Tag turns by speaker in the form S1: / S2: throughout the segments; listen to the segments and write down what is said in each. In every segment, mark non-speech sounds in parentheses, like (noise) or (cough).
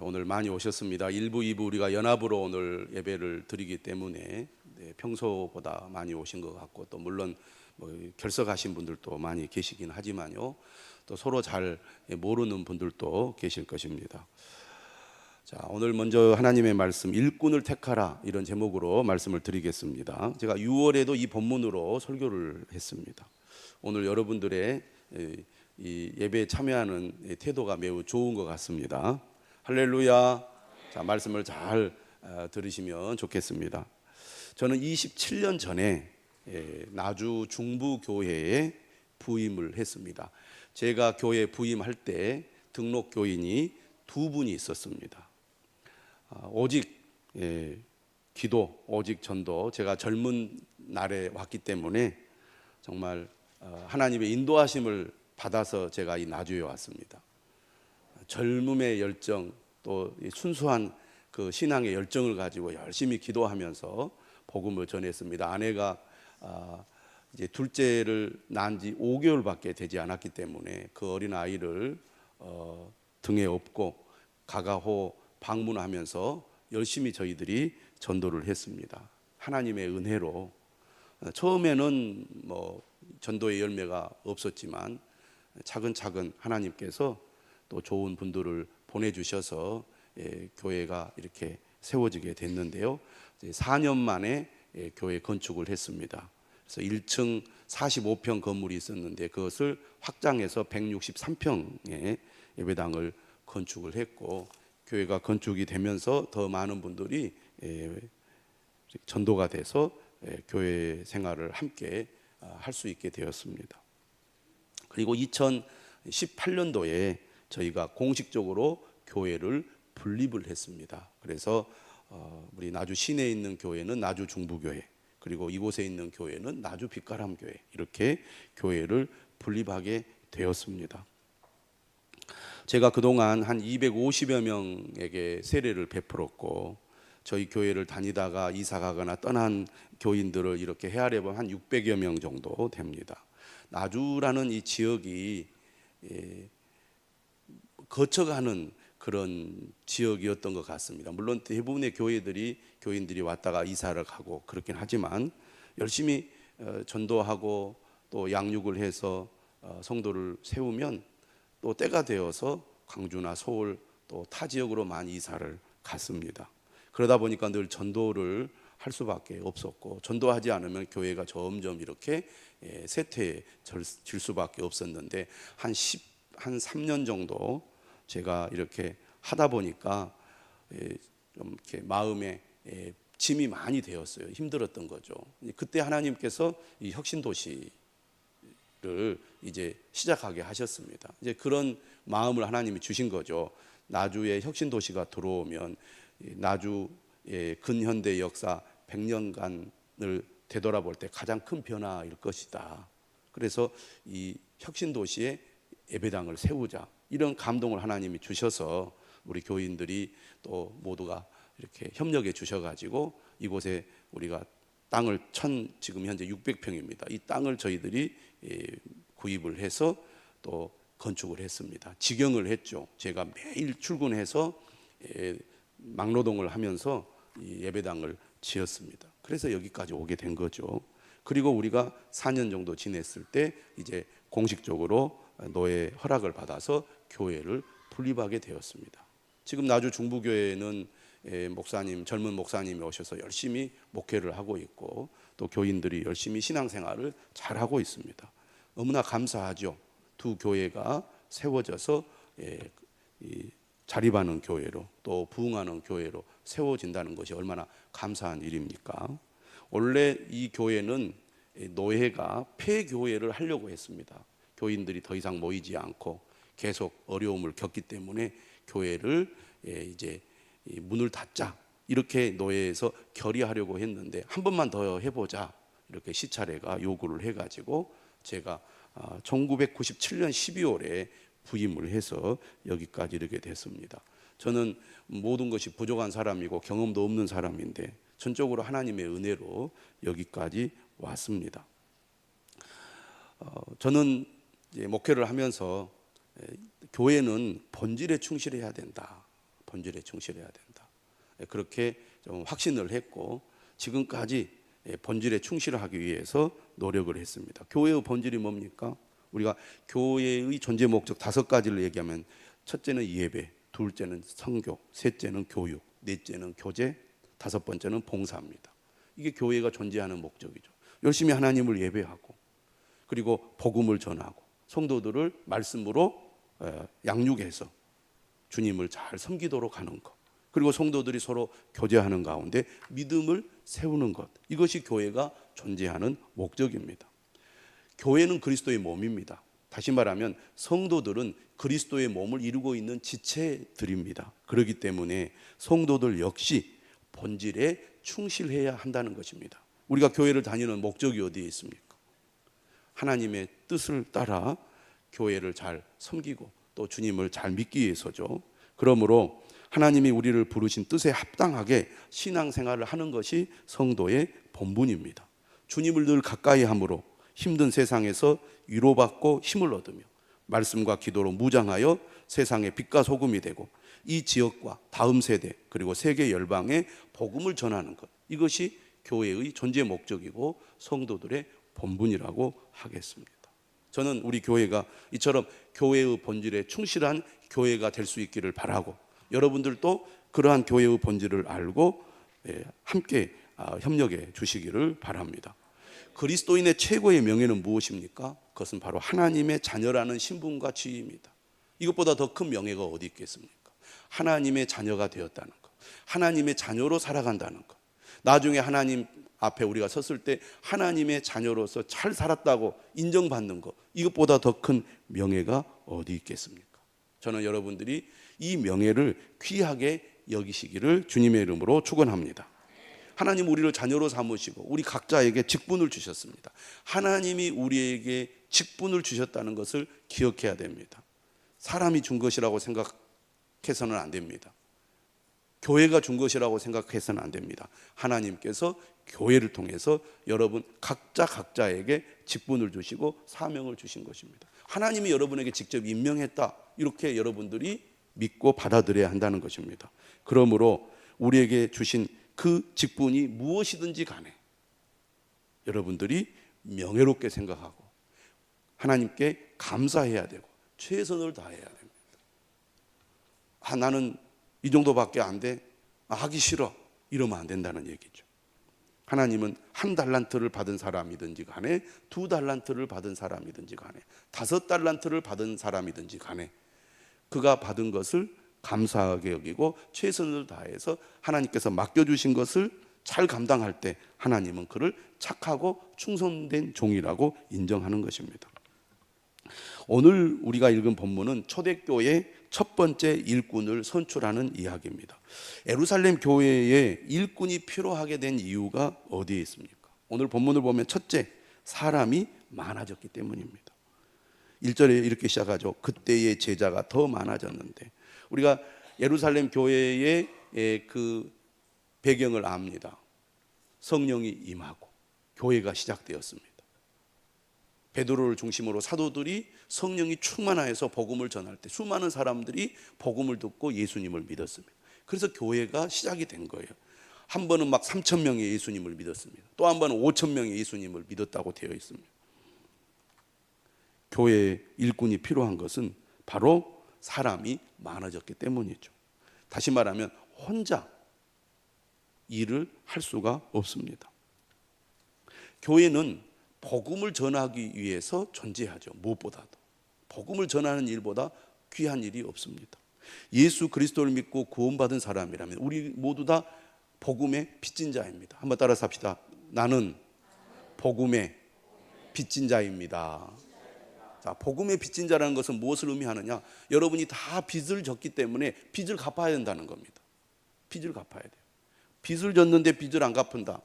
S1: 오늘 많이 오셨습니다. 1부, 2부 우리가 연합으로 오늘 예배를 드리기 때문에 네, 평소보다 많이 오신 것 같고 또 물론 뭐 결석하신 분들도 많이 계시긴 하지만요. 또 서로 잘 모르는 분들도 계실 것입니다. 자, 오늘 먼저 하나님의 말씀 일꾼을 택하라 이런 제목으로 말씀을 드리겠습니다. 제가 6월에도 이 본문으로 설교를 했습니다. 오늘 여러분들의 예배에 참여하는 태도가 매우 좋은 것 같습니다. 할렐루야. 자, 말씀을 잘 어, 들으시면 좋겠습니다. 저는 27년 전에 예, 나주 중부 교회에 부임을 했습니다. 제가 교회 부임할 때 등록 교인이 두 분이 있었습니다. 아, 오직 예, 기도, 오직 전도. 제가 젊은 날에 왔기 때문에 정말 어, 하나님의 인도하심을 받아서 제가 이 나주에 왔습니다. 젊음의 열정 또이 순수한 그 신앙의 열정을 가지고 열심히 기도하면서 복음을 전했습니다. 아내가 아, 이제 둘째를 낳은 지 5개월밖에 되지 않았기 때문에 그 어린 아이를 어, 등에 업고 가가호 방문하면서 열심히 저희들이 전도를 했습니다. 하나님의 은혜로 어, 처음에는 뭐 전도의 열매가 없었지만 차근차근 하나님께서 또 좋은 분들을 보내주셔서 예, 교회가 이렇게 세워지게 됐는데요. 이제 4년 만에 예, 교회 건축을 했습니다. 그래서 1층 45평 건물이 있었는데 그것을 확장해서 163평의 예배당을 건축을 했고 교회가 건축이 되면서 더 많은 분들이 예, 전도가 돼서 예, 교회 생활을 함께 아, 할수 있게 되었습니다. 그리고 2018년도에 저희가 공식적으로 교회를 분립을 했습니다. 그래서 어, 우리 나주 시내에 있는 교회는 나주 중부교회, 그리고 이곳에 있는 교회는 나주 빛가람 교회 이렇게 교회를 분립하게 되었습니다. 제가 그동안 한 250여 명에게 세례를 베풀었고 저희 교회를 다니다가 이사 가거나 떠난 교인들을 이렇게 헤아려 보면 한 600여 명 정도 됩니다. 나주라는 이 지역이 예, 거쳐가는 그런 지역이었던 것 같습니다. 물론 대부분의 교회들이 교인들이 왔다가 이사를 가고 그렇긴 하지만 열심히 어, 전도하고 또 양육을 해서 어, 성도를 세우면 또 때가 되어서 광주나 서울 또 타 지역으로 많이 이사를 갔습니다. 그러다 보니까 늘 전도를 할 수밖에 없었고 전도하지 않으면 교회가 점점 이렇게 예, 쇠퇴질 수밖에 없었는데 한 10, 한 3년 정도 제가 이렇게 하다 보니까 예, 좀 이렇게 마음에 예, 짐이 많이 되었어요. 힘들었던 거죠. 그때 하나님께서 이 혁신 도시를 이제 시작하게 하셨습니다. 이제 그런 마음을 하나님이 주신 거죠. 나주에 혁신 도시가 들어오면 이 나주의 근현대 역사 100년간을 되돌아볼 때 가장 큰 변화일 것이다. 그래서 이 혁신 도시에 예배당을 세우자 이런 감동을 하나님이 주셔서 우리 교인들이 또 모두가 이렇게 협력해 주셔가지고 이곳에 우리가 땅을 천 지금 현재 600평입니다. 이 땅을 저희들이 예, 구입을 해서 또 건축을 했습니다. 직영을 했죠. 제가 매일 출근해서 예, 막노동을 하면서 이 예배당을 지었습니다. 그래서 여기까지 오게 된 거죠. 그리고 우리가 4년 정도 지냈을 때 이제 공식적으로 노예 허락을 받아서 교회를 분립하게 되었습니다. 지금 나주 중부교회는 예, 목사님 젊은 목사님이 오셔서 열심히 목회를 하고 있고 또 교인들이 열심히 신앙생활을 잘 하고 있습니다. 너무나 감사하죠. 두 교회가 세워져서 예, 이 자립하는 교회로 또 부흥하는 교회로 세워진다는 것이 얼마나 감사한 일입니까? 원래 이 교회는 노예가 폐교회를 하려고 했습니다. 교인들이 더 이상 모이지 않고 계속 어려움을 겪기 때문에 교회를 예, 이제 이 문을 닫자 이렇게 노예에서 결의하려고 했는데 한 번만 더 해보자 이렇게 시차례가 요구를 해가지고 제가 1997년 12월에 부임을 해서 여기까지 이르게 됐습니다. 저는 모든 것이 부족한 사람이고 경험도 없는 사람인데 전적으로 하나님의 은혜로 여기까지 왔습니다. 어, 저는 목회를 하면서 에, 교회는 본질에 충실해야 된다. 본질에 충실해야 된다. 예, 그렇게 좀 확신을 했고 지금까지 예, 본질에 충실하기 위해서 노력을 했습니다. 교회의 본질이 뭡니까? 우리가 교회의 존재 목적 다섯 가지를 얘기하면 첫째는 예배, 둘째는 성교, 셋째는 교육, 넷째는 교제, 다섯 번째는 봉사입니다. 이게 교회가 존재하는 목적이죠. 열심히 하나님을 예배하고 그리고 복음을 전하고 성도들을 말씀으로 어, 양육해서 주님을 잘 섬기도록 하는 것. 그리고 성도들이 서로 교제하는 가운데 믿음을 세우는 것. 이것이 교회가 존재하는 목적입니다. 교회는 그리스도의 몸입니다. 다시 말하면 성도들은 그리스도의 몸을 이루고 있는 지체들입니다. 그렇기 때문에 성도들 역시 본질에 충실해야 한다는 것입니다. 우리가 교회를 다니는 목적이 어디에 있습니까? 하나님의 뜻을 따라 교회를 잘 섬기고 또 주님을 잘 믿기 위해서죠. 그러므로 하나님이 우리를 부르신 뜻에 합당하게 신앙생활을 하는 것이 성도의 본분입니다. 주님을 늘 가까이 함으로 힘든 세상에서 위로받고 힘을 얻으며 말씀과 기도로 무장하여 세상의 빛과 소금이 되고 이 지역과 다음 세대 그리고 세계 열방에 복음을 전하는 것 이것이 교회의 존재 목적이고 성도들의 본분이라고 하겠습니다. 저는 우리 교회가 이처럼 교회의 본질에 충실한 교회가 될 수 있기를 바라고 여러분들도 그러한 교회의 본질을 알고 예, 함께 아, 협력해 주시기를 바랍니다. 그리스도인의 최고의 명예는 무엇입니까? 그것은 바로 하나님의 자녀라는 신분과 지위입니다. 이것보다 더 큰 명예가 어디 있겠습니까? 하나님의 자녀가 되었다는 것. 하나님의 자녀로 살아간다는 것. 나중에 하나님 앞에 우리가 섰을 때 하나님의 자녀로서 잘 살았다고 인정받는 것. 이것보다 더 큰 명예가 어디 있겠습니까? 저는 여러분들이 이 명예를 귀하게 여기시기를 주님의 이름으로 축원합니다. 하나님 우리를 자녀로 삼으시고 우리 각자에게 직분을 주셨습니다. 하나님이 우리에게 직분을 주셨다는 것을 기억해야 됩니다. 사람이 준 것이라고 생각해서는 안 됩니다. 교회가 준 것이라고 생각해서는 안 됩니다. 하나님께서 교회를 통해서 여러분 각자 각자에게 직분을 주시고 사명을 주신 것입니다. 하나님이 여러분에게 직접 임명했다. 이렇게 여러분들이 믿고 받아들여야 한다는 것입니다. 그러므로 우리에게 주신 그 직분이 무엇이든지 간에 여러분들이 명예롭게 생각하고 하나님께 감사해야 되고 최선을 다해야 됩니다. 아, 나는 이 정도밖에 안 돼. 아, 하기 싫어. 이러면 안 된다는 얘기죠. 하나님은 한 달란트를 받은 사람이든지 간에 두 달란트를 받은 사람이든지 간에 다섯 달란트를 받은 사람이든지 간에 그가 받은 것을 감사하게 여기고 최선을 다해서 하나님께서 맡겨주신 것을 잘 감당할 때 하나님은 그를 착하고 충성된 종이라고 인정하는 것입니다. 오늘 우리가 읽은 본문은 초대교회 첫 번째 일꾼을 선출하는 이야기입니다. 에루살렘 교회에 일꾼이 필요하게 된 이유가 어디에 있습니까? 오늘 본문을 보면 첫째, 사람이 많아졌기 때문입니다. 1절에 이렇게 시작하죠. 그때의 제자가 더 많아졌는데 우리가 예루살렘 교회의 그 배경을 압니다. 성령이 임하고 교회가 시작되었습니다. 베드로를 중심으로 사도들이 성령이 충만하여서 복음을 전할 때 수많은 사람들이 복음을 듣고 예수님을 믿었습니다. 그래서 교회가 시작이 된 거예요. 한 번은 막 3천 명의 예수님을 믿었습니다. 또 한 번은 5천 명의 예수님을 믿었다고 되어 있습니다. 교회 일꾼이 필요한 것은 바로 사람이 많아졌기 때문이죠. 다시 말하면 혼자 일을 할 수가 없습니다. 교회는 복음을 전하기 위해서 존재하죠. 무엇보다도. 복음을 전하는 일보다 귀한 일이 없습니다. 예수 그리스도를 믿고 구원받은 사람이라면 우리 모두 다 복음의 빚진 자입니다. 한번 따라서 합시다. 나는 복음의 빚진 자입니다. 자, 복음의 빚진 자라는 것은 무엇을 의미하느냐? 여러분이 다 빚을 졌기 때문에 빚을 갚아야 된다는 겁니다. 빚을 갚아야 돼요. 빚을 졌는데 빚을 안 갚은다.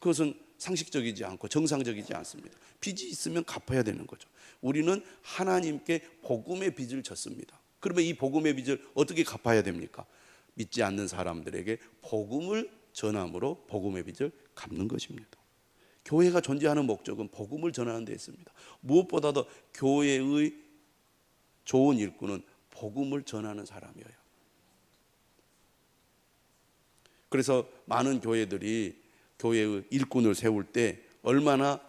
S1: 그것은 상식적이지 않고 정상적이지 않습니다. 빚이 있으면 갚아야 되는 거죠. 우리는 하나님께 복음의 빚을 졌습니다. 그러면 이 복음의 빚을 어떻게 갚아야 됩니까? 믿지 않는 사람들에게 복음을 전함으로 복음의 빚을 갚는 것입니다. 교회가 존재하는 목적은 복음을 전하는 데 있습니다. 무엇보다도 교회의 좋은 일꾼은 복음을 전하는 사람이에요. 그래서 많은 교회들이 교회의 일꾼을 세울 때 얼마나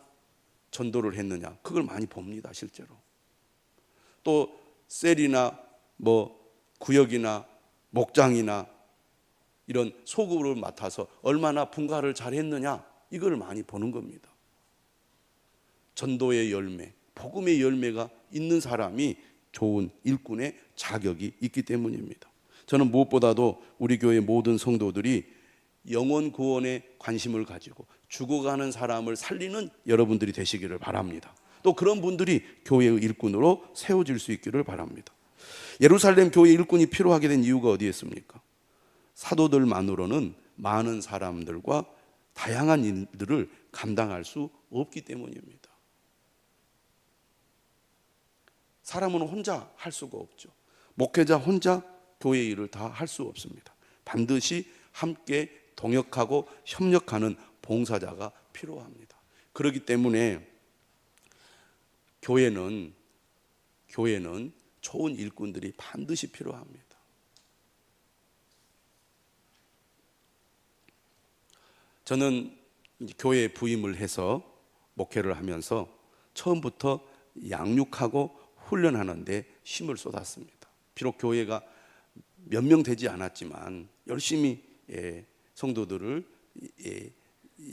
S1: 전도를 했느냐. 그걸 많이 봅니다 실제로. 또 셀이나 뭐 구역이나 목장이나 이런 소급을 맡아서 얼마나 분가를 잘 했느냐 이걸 많이 보는 겁니다. 전도의 열매 복음의 열매가 있는 사람이 좋은 일꾼의 자격이 있기 때문입니다. 저는 무엇보다도 우리 교회 모든 성도들이 영혼 구원에 관심을 가지고 죽어가는 사람을 살리는 여러분들이 되시기를 바랍니다. 또 그런 분들이 교회의 일꾼으로 세워질 수 있기를 바랍니다. 예루살렘 교회 일꾼이 필요하게 된 이유가 어디에 있습니까? 사도들만으로는 많은 사람들과 다양한 일들을 감당할 수 없기 때문입니다. 사람은 혼자 할 수가 없죠. 목회자 혼자 교회 일을 다 할 수 없습니다. 반드시 함께 동역하고 협력하는 봉사자가 필요합니다. 그렇기 때문에 교회는 교회는 좋은 일꾼들이 반드시 필요합니다. 저는 교회에 부임을 해서 목회를 하면서 처음부터 양육하고 훈련하는데 힘을 쏟았습니다. 비록 교회가 몇 명 되지 않았지만 열심히 예, 성도들을 예,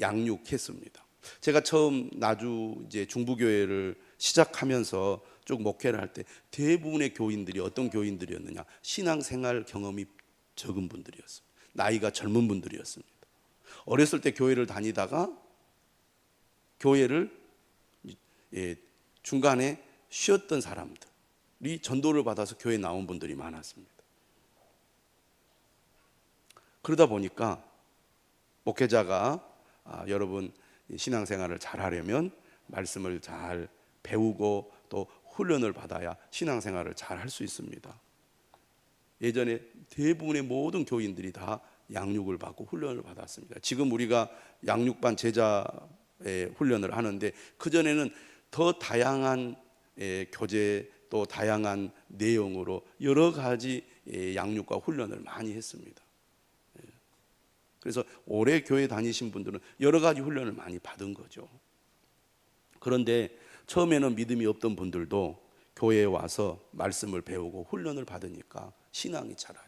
S1: 양육했습니다. 제가 처음 나주 이제 중부교회를 시작하면서 쭉 목회를 할 때 대부분의 교인들이 어떤 교인들이었느냐 신앙생활 경험이 적은 분들이었습니다. 나이가 젊은 분들이었습니다. 어렸을 때 교회를 다니다가 교회를 예, 중간에 쉬었던 사람들이 전도를 받아서 교회 에 나온 분들이 많았습니다. 그러다 보니까 목회자가 아, 여러분 신앙생활을 잘 하려면 말씀을 잘 배우고 또 훈련을 받아야 신앙생활을 잘 할 수 있습니다. 예전에 대부분의 모든 교인들이 다 양육을 받고 훈련을 받았습니다. 지금 우리가 양육반 제자의 훈련을 하는데 그 전에는 더 다양한 예, 교재 또 다양한 내용으로 여러 가지 예, 양육과 훈련을 많이 했습니다. 예. 그래서 오래 교회 다니신 분들은 여러 가지 훈련을 많이 받은 거죠. 그런데 처음에는 믿음이 없던 분들도 교회에 와서 말씀을 배우고 훈련을 받으니까 신앙이 자라요.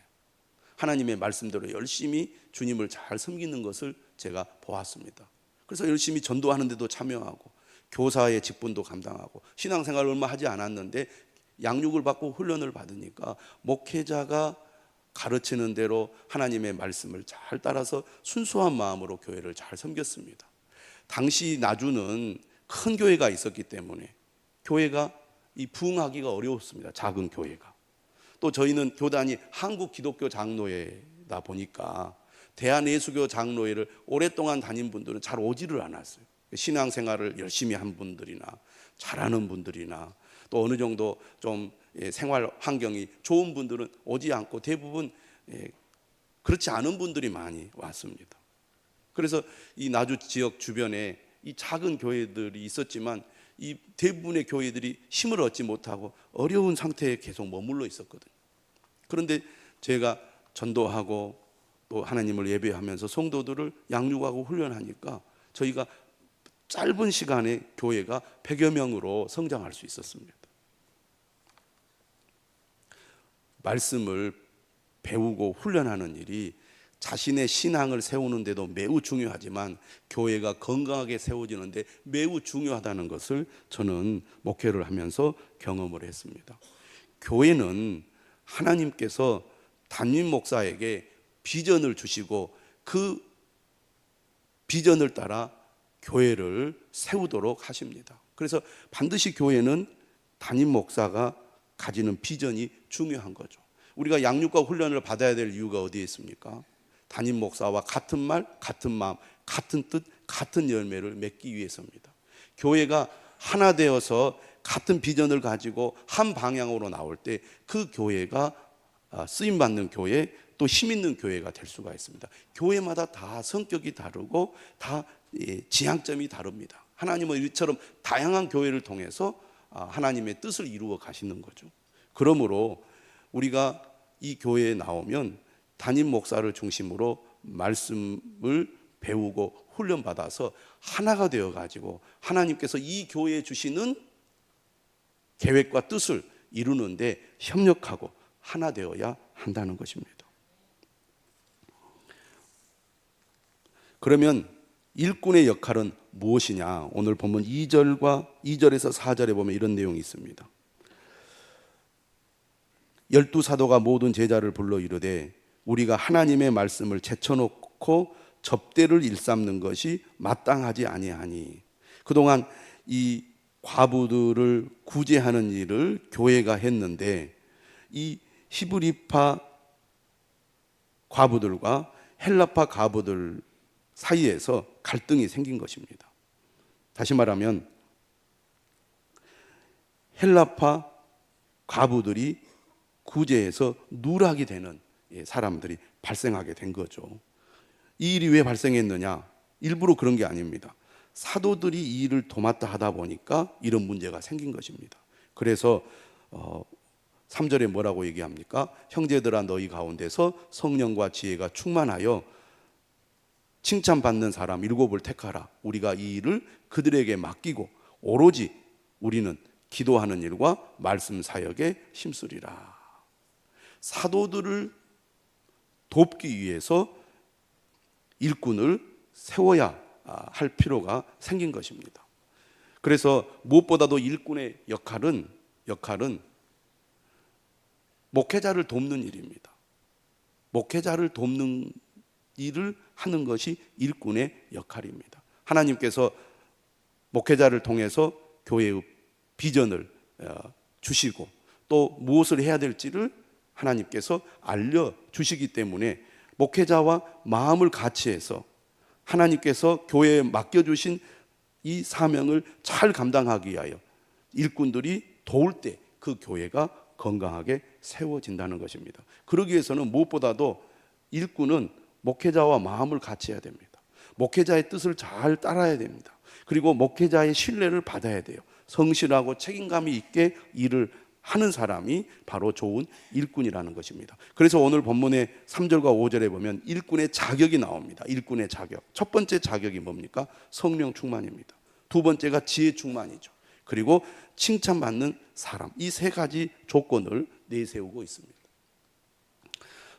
S1: 하나님의 말씀대로 열심히 주님을 잘 섬기는 것을 제가 보았습니다. 그래서 열심히 전도하는데도 참여하고 교사의 직분도 감당하고 신앙생활을 얼마 하지 않았는데 양육을 받고 훈련을 받으니까 목회자가 가르치는 대로 하나님의 말씀을 잘 따라서 순수한 마음으로 교회를 잘 섬겼습니다. 당시 나주는 큰 교회가 있었기 때문에 교회가 이 부흥하기가 어려웠습니다. 작은 교회가. 또 저희는 교단이 한국 기독교 장로회다 보니까 대한예수교 장로회를 오랫동안 다닌 분들은 잘 오지를 않았어요. 신앙생활을 열심히 한 분들이나 잘하는 분들이나 또 어느 정도 좀 예, 생활 환경이 좋은 분들은 오지 않고 대부분 예, 그렇지 않은 분들이 많이 왔습니다. 그래서 이 나주 지역 주변에 이 작은 교회들이 있었지만 이 대부분의 교회들이 힘을 얻지 못하고 어려운 상태에 계속 머물러 있었거든요. 그런데 제가 전도하고 또 하나님을 예배하면서 성도들을 양육하고 훈련하니까 저희가 짧은 시간에 교회가 100여 명으로 성장할 수 있었습니다. 말씀을 배우고 훈련하는 일이 자신의 신앙을 세우는데도 매우 중요하지만 교회가 건강하게 세워지는데 매우 중요하다는 것을 저는 목회를 하면서 경험을 했습니다. 교회는 하나님께서 담임 목사에게 비전을 주시고 그 비전을 따라 교회를 세우도록 하십니다. 그래서 반드시 교회는 담임 목사가 가지는 비전이 중요한 거죠. 우리가 양육과 훈련을 받아야 될 이유가 어디에 있습니까? 담임 목사와 같은 말, 같은 마음, 같은 뜻, 같은 열매를 맺기 위해서입니다. 교회가 하나 되어서 같은 비전을 가지고 한 방향으로 나올 때 그 교회가 아, 쓰임 받는 교회 또 힘 있는 교회가 될 수가 있습니다. 교회마다 다 성격이 다르고 다 예, 지향점이 다릅니다. 하나님은 이처럼 다양한 교회를 통해서 아, 하나님의 뜻을 이루어 가시는 거죠. 그러므로 우리가 이 교회에 나오면 담임 목사를 중심으로 말씀을 배우고 훈련받아서 하나가 되어 가지고 하나님께서 이 교회에 주시는 계획과 뜻을 이루는데 협력하고 하나 되어야 한다는 것입니다. 그러면 일꾼의 역할은 무엇이냐? 오늘 본문 2절과 2절에서 4절에 보면 이런 내용이 있습니다. 열두 사도가 모든 제자를 불러 이르되 우리가 하나님의 말씀을 제쳐놓고 접대를 일삼는 것이 마땅하지 아니하니 그동안 이 과부들을 구제하는 일을 교회가 했는데 이 히브리파 과부들과 헬라파 과부들 사이에서 갈등이 생긴 것입니다. 다시 말하면 헬라파 과부들이 구제해서 누락이 되는 예, 사람들이 발생하게 된 거죠. 이 일이 왜 발생했느냐? 일부러 그런 게 아닙니다. 사도들이 이 일을 도맡아 하다 보니까 이런 문제가 생긴 것입니다. 그래서 어, 3절에 뭐라고 얘기합니까? 형제들아 너희 가운데서 성령과 지혜가 충만하여 칭찬받는 사람 일곱을 택하라. 우리가 이 일을 그들에게 맡기고 오로지 우리는 기도하는 일과 말씀 사역에 힘쓰리라. 사도들을 돕기 위해서 일꾼을 세워야 아, 할 필요가 생긴 것입니다. 그래서 무엇보다도 일꾼의 역할은 역할은 목회자를 돕는 일입니다. 목회자를 돕는 일을 하는 것이 일꾼의 역할입니다. 하나님께서 목회자를 통해서 교회의 비전을 어, 주시고 또 무엇을 해야 될지를 하나님께서 알려 주시기 때문에 목회자와 마음을 같이 해서 하나님께서 교회에 맡겨 주신 이 사명을 잘 감당하기 위하여 일꾼들이 도울 때 그 교회가 건강하게 세워진다는 것입니다. 그러기 위해서는 무엇보다도 일꾼은 목회자와 마음을 같이 해야 됩니다. 목회자의 뜻을 잘 따라야 됩니다. 그리고 목회자의 신뢰를 받아야 돼요. 성실하고 책임감이 있게 일을 하는 사람이 바로 좋은 일꾼이라는 것입니다. 그래서 오늘 본문의 3절과 5절에 보면 일꾼의 자격이 나옵니다. 일꾼의 자격. 첫 번째 자격이 뭡니까? 성령 충만입니다. 두 번째가 지혜 충만이죠. 그리고 칭찬받는 사람. 이 세 가지 조건을 내세우고 있습니다.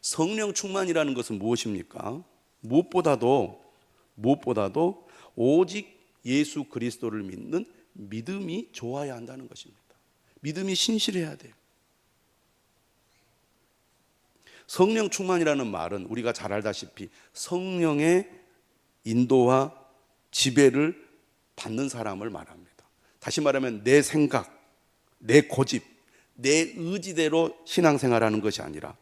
S1: 성령 충만이라는 것은 무엇입니까? 무엇보다도 무엇보다도 오직 예수 그리스도를 믿는 믿음이 좋아야 한다는 것입니다. 믿음이 신실해야 돼요. 성령 충만이라는 말은 우리가 잘 알다시피 성령의 인도와 지배를 받는 사람을 말합니다. 다시 말하면 내 생각, 내 고집, 내 의지대로 신앙생활하는 것이 아니라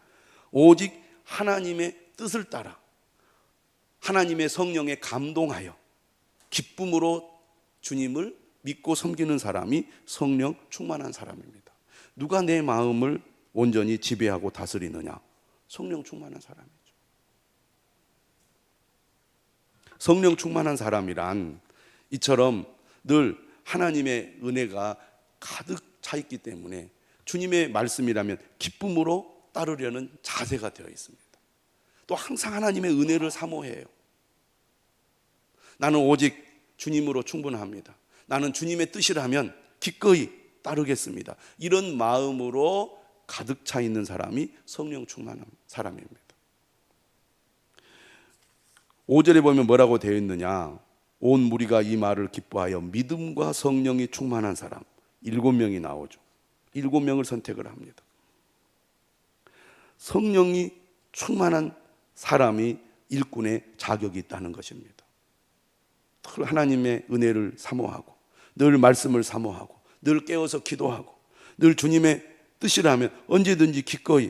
S1: 오직 하나님의 뜻을 따라 하나님의 성령에 감동하여 기쁨으로 주님을 믿고 섬기는 사람이 성령 충만한 사람입니다. 누가 내 마음을 온전히 지배하고 다스리느냐? 성령 충만한 사람이죠. 성령 충만한 사람이란 이처럼 늘 하나님의 은혜가 가득 차 있기 때문에 주님의 말씀이라면 기쁨으로 따르려는 자세가 되어 있습니다. 또 항상 하나님의 은혜를 사모해요. 나는 오직 주님으로 충분합니다. 나는 주님의 뜻이라면 기꺼이 따르겠습니다. 이런 마음으로 가득 차 있는 사람이 성령 충만한 사람입니다. 5절에 보면 뭐라고 되어 있느냐? 온 무리가 이 말을 기뻐하여 믿음과 성령이 충만한 사람 일곱 명이 나오죠. 일곱 명을 선택을 합니다. 성령이 충만한 사람이 일꾼의 자격이 있다는 것입니다. 하나님의 은혜를 사모하고 늘 말씀을 사모하고 늘 깨어서 기도하고 늘 주님의 뜻이라면 언제든지 기꺼이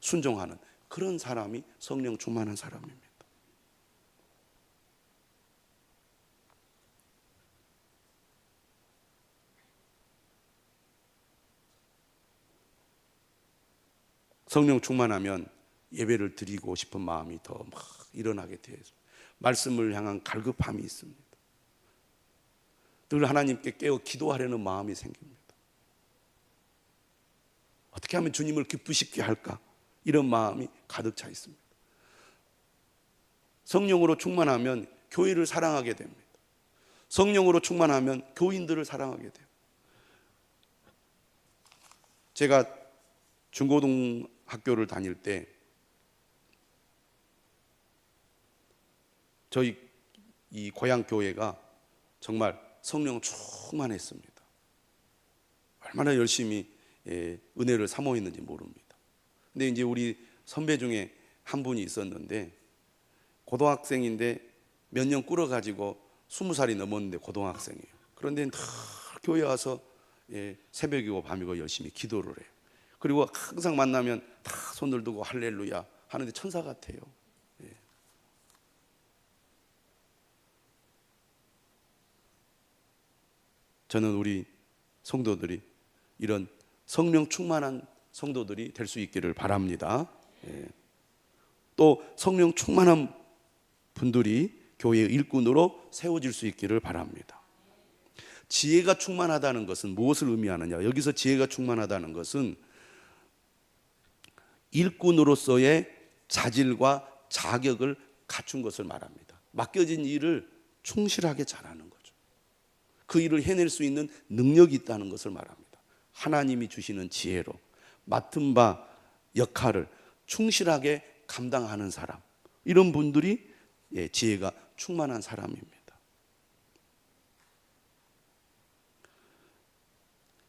S1: 순종하는 그런 사람이 성령 충만한 사람입니다. 성령 충만하면 예배를 드리고 싶은 마음이 더 막 일어나게 돼요. 말씀을 향한 갈급함이 있습니다. 늘 하나님께 깨어 기도하려는 마음이 생깁니다. 어떻게 하면 주님을 기쁘시게 할까? 이런 마음이 가득 차 있습니다. 성령으로 충만하면 교회를 사랑하게 됩니다. 성령으로 충만하면 교인들을 사랑하게 돼요. 제가 중고등 학교를 다닐 때 저희 이 고향 교회가 정말 성령 충만했습니다. 얼마나 열심히 예, 은혜를 사모했는지 모릅니다. 근데 이제 우리 선배 중에 한 분이 있었는데 고등학생인데 몇 년 꿇어 가지고 스무 살이 넘었는데 고등학생이에요. 그런데 다 교회 와서 예, 새벽이고 밤이고 열심히 기도를 해요. 그리고 항상 만나면 다 손을 들고 할렐루야 하는데 천사 같아요. 예. 저는 우리 성도들이 이런 성령 충만한 성도들이 될 수 있기를 바랍니다. 예. 또 성령 충만한 분들이 교회의 일꾼으로 세워질 수 있기를 바랍니다. 지혜가 충만하다는 것은 무엇을 의미하느냐? 여기서 지혜가 충만하다는 것은 일꾼으로서의 자질과 자격을 갖춘 것을 말합니다. 맡겨진 일을 충실하게 잘하는 거죠. 그 일을 해낼 수 있는 능력이 있다는 것을 말합니다. 하나님이 주시는 지혜로 맡은 바 역할을 충실하게 감당하는 사람. 이런 분들이 예, 지혜가 충만한 사람입니다.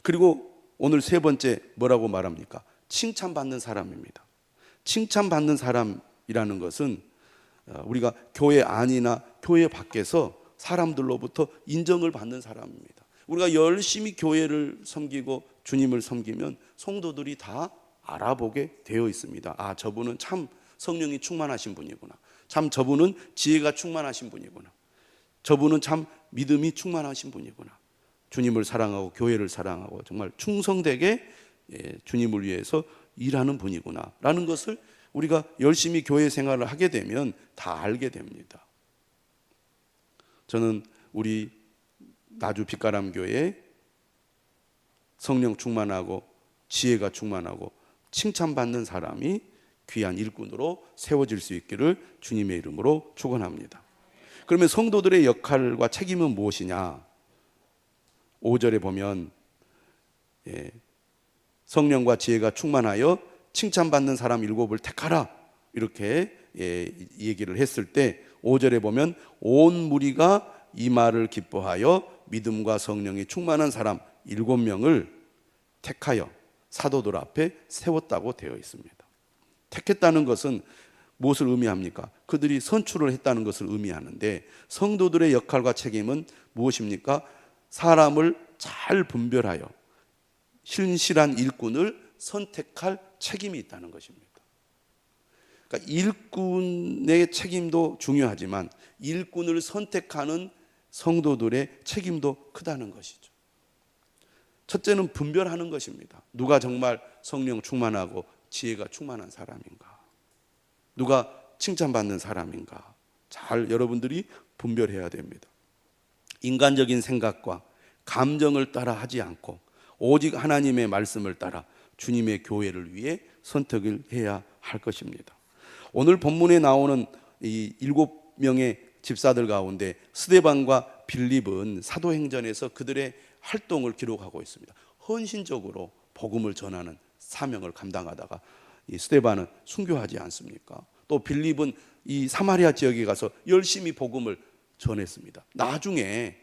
S1: 그리고 오늘 세 번째 뭐라고 말합니까? 칭찬받는 사람입니다. 칭찬받는 사람이라는 것은 어, 우리가 교회 안이나 교회 밖에서 사람들로부터 인정을 받는 사람입니다. 우리가 열심히 교회를 섬기고 주님을 섬기면 성도들이 다 알아보게 되어 있습니다. 아, 저분은 참 성령이 충만하신 분이구나. 참 저분은 지혜가 충만하신 분이구나. 저분은 참 믿음이 충만하신 분이구나. 주님을 사랑하고 교회를 사랑하고 정말 충성되게 예, 주님을 위해서 일하는 분이구나라는 것을 우리가 열심히 교회 생활을 하게 되면 다 알게 됩니다. 저는 우리 나주 빛가람 교회 성령 충만하고 지혜가 충만하고 칭찬받는 사람이 귀한 일꾼으로 세워질 수 있기를 주님의 이름으로 축원합니다. 그러면 성도들의 역할과 책임은 무엇이냐? 5절에 보면 예, 성령과 지혜가 충만하여 칭찬받는 사람 일곱을 택하라 이렇게 예, 얘기를 했을 때 5절에 보면 온 무리가 이 말을 기뻐하여 믿음과 성령이 충만한 사람 일곱 명을 택하여 사도들 앞에 세웠다고 되어 있습니다. 택했다는 것은 무엇을 의미합니까? 그들이 선출을 했다는 것을 의미하는데 성도들의 역할과 책임은 무엇입니까? 사람을 잘 분별하여 신실한 일꾼을 선택할 책임이 있다는 것입니다. 그러니까 일꾼의 책임도 중요하지만 일꾼을 선택하는 성도들의 책임도 크다는 것이죠. 첫째는 분별하는 것입니다. 누가 정말 성령 충만하고 지혜가 충만한 사람인가? 누가 칭찬받는 사람인가? 잘 여러분들이 분별해야 됩니다. 인간적인 생각과 감정을 따라 하지 않고 오직 하나님의 말씀을 따라 주님의 교회를 위해 선택을 해야 할 것입니다. 오늘 본문에 나오는 이 일곱 명의 집사들 가운데 스데반과 빌립은 사도행전에서 그들의 활동을 기록하고 있습니다. 헌신적으로 복음을 전하는 사명을 감당하다가 이 스데반은 순교하지 않습니까? 또 빌립은 이 사마리아 지역에 가서 열심히 복음을 전했습니다. 나중에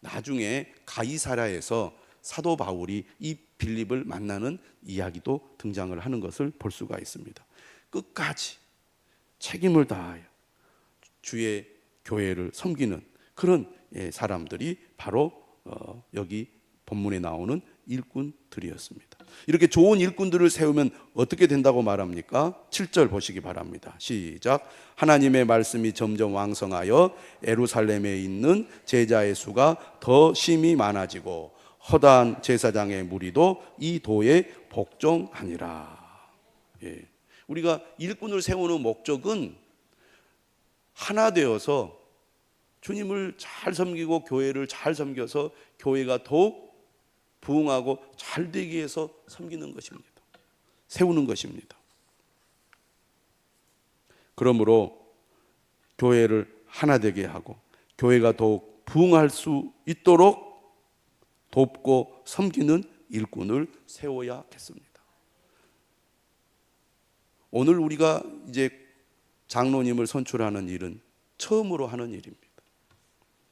S1: 나중에 가이사라에서 사도 바울이 이 빌립을 만나는 이야기도 등장을 하는 것을 볼 수가 있습니다. 끝까지 책임을 다하여 주의 교회를 섬기는 그런 예, 사람들이 바로 어, 여기 본문에 나오는 일꾼들이었습니다. 이렇게 좋은 일꾼들을 세우면 어떻게 된다고 말합니까? 7절 보시기 바랍니다. 시작. 하나님의 말씀이 점점 왕성하여 에루살렘에 있는 제자의 수가 더 심히 많아지고 허다한 제사장의 무리도 이 도에 복종하니라. 예. 우리가 일꾼을 세우는 목적은 하나 되어서 주님을 잘 섬기고 교회를 잘 섬겨서 교회가 더욱 부흥하고 잘 되기 위해서 섬기는 것입니다. 세우는 것입니다. 그러므로 교회를 하나 되게 하고 교회가 더욱 부흥할 수 있도록 돕고 섬기는 일꾼을 세워야겠습니다. 오늘 우리가 이제 장로님을 선출하는 일은 처음으로 하는 일입니다.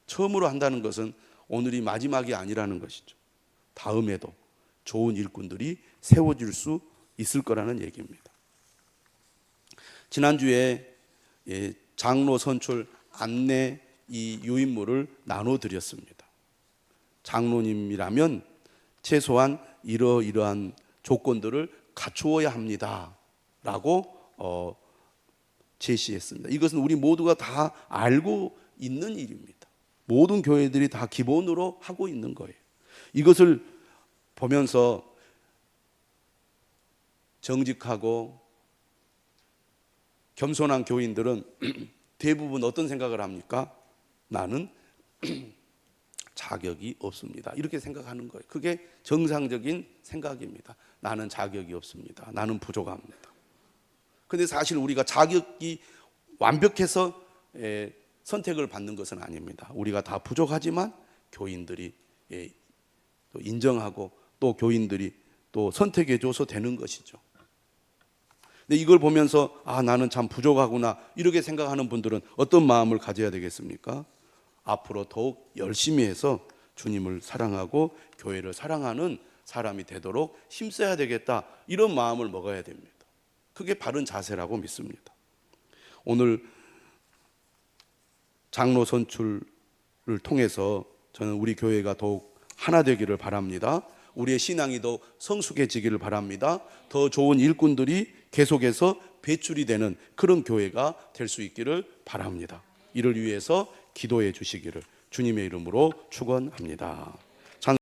S1: 처음으로 한다는 것은 오늘이 마지막이 아니라는 것이죠. 다음에도 좋은 일꾼들이 세워질 수 있을 거라는 얘기입니다. 지난주에 예, 장로 선출 안내 이 유인물을 나눠 드렸습니다. 장로님이라면 최소한 이러이러한 조건들을 갖추어야 합니다 라고 어, 제시했습니다. 이것은 우리 모두가 다 알고 있는 일입니다. 모든 교회들이 다 기본으로 하고 있는 거예요. 이것을 보면서 정직하고 겸손한 교인들은 (clears throat) 대부분 어떤 생각을 합니까? 나는 (clears throat) 자격이 없습니다. 이렇게 생각하는 거예요. 그게 정상적인 생각입니다. 나는 자격이 없습니다. 나는 부족합니다. 근데 사실 우리가 자격이 완벽해서 예, 선택을 받는 것은 아닙니다. 우리가 다 부족하지만 교인들이 예, 또 인정하고 또 교인들이 또 선택해 줘서 되는 것이죠. 근데 이걸 보면서 아 나는 참 부족하구나 이렇게 생각하는 분들은 어떤 마음을 가져야 되겠습니까? 앞으로 더욱 열심히 해서 주님을 사랑하고 교회를 사랑하는 사람이 되도록 힘써야 되겠다 이런 마음을 먹어야 됩니다. 그게 바른 자세라고 믿습니다. 오늘 장로 선출을 통해서 저는 우리 교회가 더욱 하나 되기를 바랍니다. 우리의 신앙이 더 성숙해지기를 바랍니다. 더 좋은 일꾼들이 계속해서 배출이 되는 그런 교회가 될 수 있기를 바랍니다. 이를 위해서 기도해 주시기를 주님의 이름으로 축원합니다.